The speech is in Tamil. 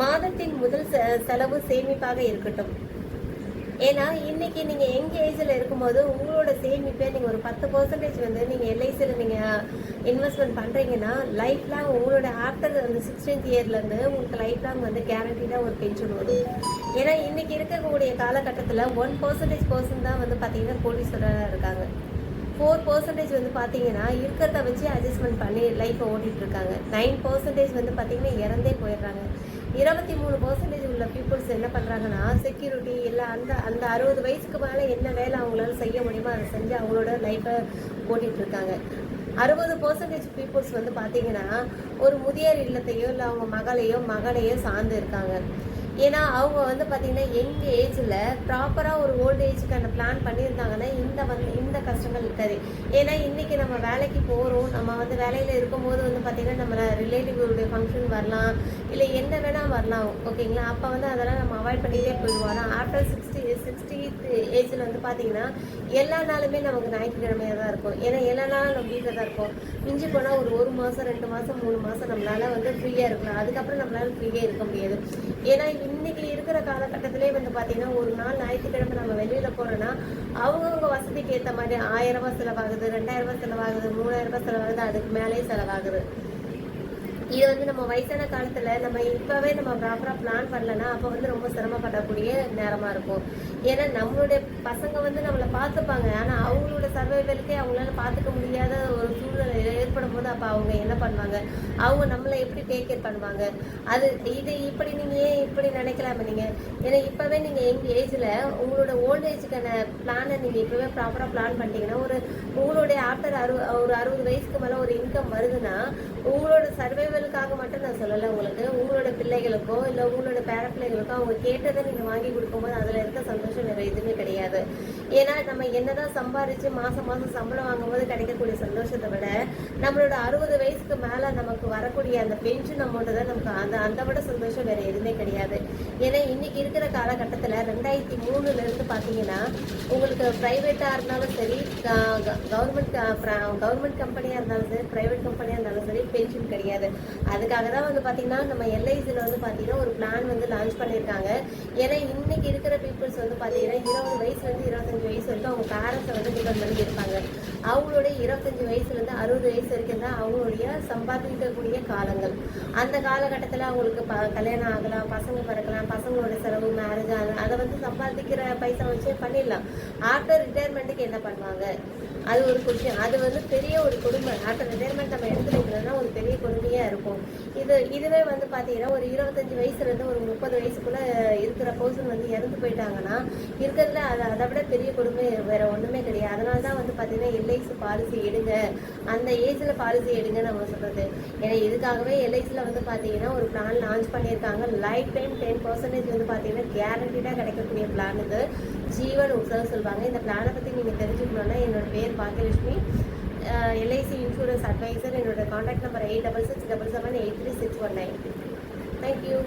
மாதத்தின் முதல் செ- செலவு சேமிப்பாக இருக்கட்டும். ஏன்னா இன்னைக்கு நீங்க எங்க ஏஜ்ல இருக்கும்போது உங்களோட சேமிப்பை நீங்க ஒரு பத்து பர்சன்டேஜ் வந்து நீங்க எல்ஐசியில் நீங்க இன்வெஸ்ட்மெண்ட் பண்றீங்கன்னா லைஃப் லாங் உங்களோட ஆஃப்டர் அந்த சிக்ஸ்டீன்த் இயர்ல இருந்து உங்களுக்கு லைஃப் லாங் வந்து கேரண்டீடா ஒரு பென்ஷன் வரும் ஏன்னா இன்னைக்கு இருக்கக்கூடிய காலகட்டத்தில் ஒன் பர்சன்டேஜ் பர்சன் தான் வந்து பார்த்தீங்கன்னா கோடீஸ்வரராக இருக்காங்க. ஃபோர் பர்சன்டேஜ் வந்து பார்த்தீங்கன்னா இருக்கிறத வச்சு அட்ஜஸ்ட்மெண்ட் பண்ணி லைஃப்பை ஓட்டிகிட்ருக்காங்க இருக்காங்க நைன் பர்சன்டேஜ் வந்து பார்த்தீங்கன்னா இறந்தே போயிடுறாங்க. இருபத்தி மூணு பர்சன்டேஜ் உள்ள பீப்புள்ஸ் என்ன பண்ணுறாங்கன்னா செக்யூரிட்டி இல்லை அந்த அந்த அறுபது வயசுக்கு மேலே என்ன வேலை அவங்களால செய்ய முடியுமோ அதை செஞ்சு அவங்களோட லைஃப்பை ஓட்டிகிட்ருக்காங்க இருக்காங்க அறுபது பர்சன்டேஜ் பீப்புள்ஸ் வந்து பார்த்தீங்கன்னா ஒரு முதியோர் இல்லத்தையோ இல்லை அவங்க மகளையோ மகளையோ சார்ந்து இருக்காங்க. ஏன்னா அவங்க வந்து பார்த்தீங்கன்னா எங்கள் ஏஜில் ப்ராப்பராக ஒரு ஓல்டு ஏஜுக்கான பிளான் பண்ணியிருந்தாங்கன்னா இந்த வந்து இந்த கஷ்டங்கள் இருக்காது. ஏன்னா இன்றைக்கி நம்ம வேலைக்கு போகிறோம் நம்ம வந்து வேலையில் இருக்கும்போது வந்து பார்த்திங்கன்னா நம்ம ரிலேட்டிவ்களுடைய ஃபங்க்ஷன் வரலாம். இல்லை என்ன வேணால் வரலாம். ஓகேங்களா? அப்போ வந்து அதெல்லாம் நம்ம அவாய்ட் பண்ணிகிட்டே போயிடுவோம். ஆனால் ஆஃப்டர் சிக்ஸ்டி சிக்ஸ்டி ஏஜில் வந்து பார்த்திங்கன்னா எல்லா நாளுமே நமக்கு ஞாயிற்றுக்கிழமையாக தான் இருக்கும். ஏன்னா எல்லா நாளும் நம்ம வீட்டில் தான் இருக்கும் மிஞ்சி போனால் ஒரு ஒரு மாதம் ரெண்டு மாதம் மூணு மாதம் நம்மளால் வந்து ஃப்ரீயாக இருக்கலாம். அதுக்கப்புறம் நம்மளால் ஃப்ரீயாக இருக்க முடியாது. ஏன்னா இன்றைக்கி இருக்கிற காலகட்டத்திலே வந்து பார்த்தீங்கன்னா ஒரு நாள் ஞாயிற்றுக்கிழமை நம்ம வெளியில் போகிறோன்னா அவங்கவுங்க வசதிக்கு ஏற்ற மாதிரி ஆயிரம் ரூபாய் செலவாகுது ரெண்டாயிரம் ரூபாய் செலவாகுது மூணாயிரம் ரூபாய் செலவாகுது அதுக்கு மேலேயே செலவாகுது. இது வந்து நம்ம வயசான காலத்துல நம்ம இப்பவே நம்ம ப்ராப்பரா பிளான் பண்ணலன்னா அப்ப வந்து ரொம்ப சிரமப்படக்கூடிய நேரமா இருக்கும். ஏன்னா நம்மளுடைய பசங்க வந்து நம்மளை பார்த்துப்பாங்க. ஆனா அவங்களோட சர்வைவலுக்கே அவங்களால பார்த்துக்க முடியாத ஒரு சூழ்நிலை ஏற்படும் போது அப்ப அவங்க என்ன பண்ணுவாங்க? அவங்க நம்மளை எப்படி டேக் கேர் பண்ணுவாங்க? அது இது இப்படி நீங்க ஏன் இப்படி நினைக்கலாமா நீங்க? ஏன்னா இப்பவே நீங்க எங்க ஏஜ்ல உங்களோட ஓல்ட் ஏஜுக்கான பிளானை நீங்க இப்பவே ப்ராப்பரா பிளான் பண்ணிட்டீங்கன்னா ஒரு உங்களுடைய ஆஃப்டர் அறு ஒரு அறுபது வயசுக்கு மேல ஒரு இன்கம் வருதுன்னா உங்களோட சர்வைவலுக்காக மட்டும் நான் சொல்லலை உங்களுக்கு. உங்களோட பிள்ளைகளுக்கோ இல்லை உங்களோட பேர பிள்ளைகளுக்கோ அவங்க கேட்டதை நீங்கள் வாங்கி கொடுக்கும்போது அதில் இருக்க சந்தோஷம் வேறு எதுவுமே கிடையாது. ஏன்னா நம்ம என்னதான் சம்பாரிச்சு மாதம் மாதம் சம்பளம் வாங்கும்போது கிடைக்கக்கூடிய சந்தோஷத்தை விட நம்மளோட அறுபது வயசுக்கு மேலே நமக்கு வரக்கூடிய அந்த பென்ஷன் அமௌண்ட்டு தான் நமக்கு அந்த அந்த விட சந்தோஷம் வேறு எதுவுமே கிடையாது. ஏன்னா இன்னைக்கு இருக்கிற காலகட்டத்தில் ரெண்டாயிரத்தி மூணுலேருந்து பார்த்தீங்கன்னா உங்களுக்கு ப்ரைவேட்டாக இருந்தாலும் சரி கவர்மெண்ட் கவர்மெண்ட் கம்பெனியாக இருந்தாலும் சரி ப்ரைவேட் கம்பெனியாக இருந்தாலும் சரி பென்ஷன் கிடையாது. அதுக்காக தான் வந்து பார்த்தீங்கன்னா நம்ம எல்ஐசியில் வந்து பார்த்தீங்கன்னா ஒரு பிளான் வந்து லான்ச் பண்ணியிருக்காங்க. ஏன்னா இன்னைக்கு இருக்கிற பீப்புள்ஸ் வந்து பார்த்தீங்கன்னா இருபது வயசுலேருந்து இருபத்தஞ்சு வயசு வரைக்கும் அவங்க பேரண்ட்ஸை வந்து டிபெண்ட் பண்ணி இருப்பாங்க அவங்களுடைய இருபத்தஞ்சு வயசுலேருந்து அறுபது வயசு வரைக்கும் தான் அவங்களுடைய சம்பாதிக்கக்கூடிய காலங்கள். அந்த காலகட்டத்தில் அவங்களுக்கு ப கல்யாணம் ஆகலாம் பசங்க பிறக்கலாம் பசங்களோட செலவு மேரேஜ் ஆகலாம் அதை வந்து சம்பாதிக்கிற பைசா வச்சே பண்ணிடலாம். ஆஃப்டர் ரிட்டையர்மெண்ட்டுக்கு என்ன பண்ணுவாங்க? அது ஒரு கொஷின் அது வந்து பெரிய ஒரு குடும்பம். ஆஃப்டர் ரிட்டையர்மெண்ட் நம்ம எடுத்து வைக்கலன்னா ஒரு பெரிய கொடுமையாக இருக்கும். இது இதுவே வந்து பார்த்தீங்கன்னா ஒரு இருபத்தஞ்சு வயசுலேருந்து ஒரு முப்பது வயசுக்குள்ளே இருக்கிற பர்சன் வந்து இறந்து போயிட்டாங்கன்னா இருக்கிறதுல அதை அதை விட பெரிய கொடுமை வேறு ஒன்றுமே கிடையாது. அதனால தான் வந்து பார்த்தீங்கன்னா எல்ஐசி பாலிசி எடுங்க. அந்த ஏஜில் பாலிசி எடுங்க நம்ம சொல்கிறது ஏன்னா இதுக்காகவே எல்ஐசியில் வந்து பார்த்தீங்கன்னா ஒரு பிளான் லான்ச் பண்ணியிருக்காங்க. லைஃப் டைம் டென் பர்சன்டேஜ் வந்து பார்த்தீங்கன்னா கேரண்டீடாக கிடைக்கக்கூடிய பிளான் இது. ஜீவன் உற்சவம் சொல்லுவாங்க. இந்த பிளானை பற்றி நீங்கள் தெரிஞ்சுக்கணுன்னா என்னோட பேர் பாக்கியலட்சுமி. எல்ஐசி இன்சூரன்ஸ் அட்வைசர் என்னோட contact number eight double six double seven eight three six one nine thank you